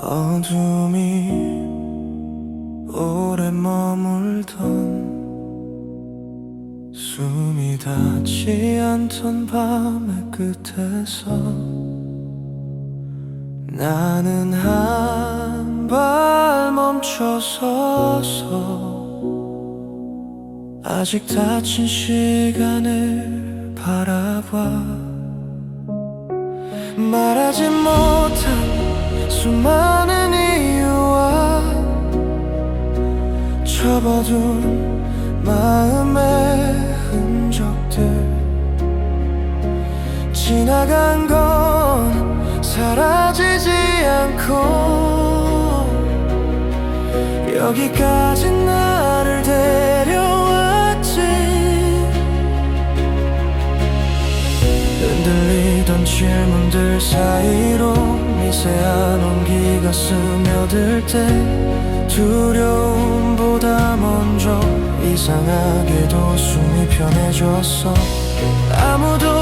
어둠이 오래 머물던 숨이 닿지 않던 밤의 끝에서 나는 한 발 멈춰서서 아직 닫힌 시간을 바라봐. 말하지 못한 수많은 이유와 접어둔 마음의 흔적들. 지나간 건 사라지지 않고 여기까지 나를 데려왔지. 흔들리던 질문들 사이로 미세한 온기가 스며들 때 두려움보다 먼저 이상하게도 숨이 편해졌어. 아무도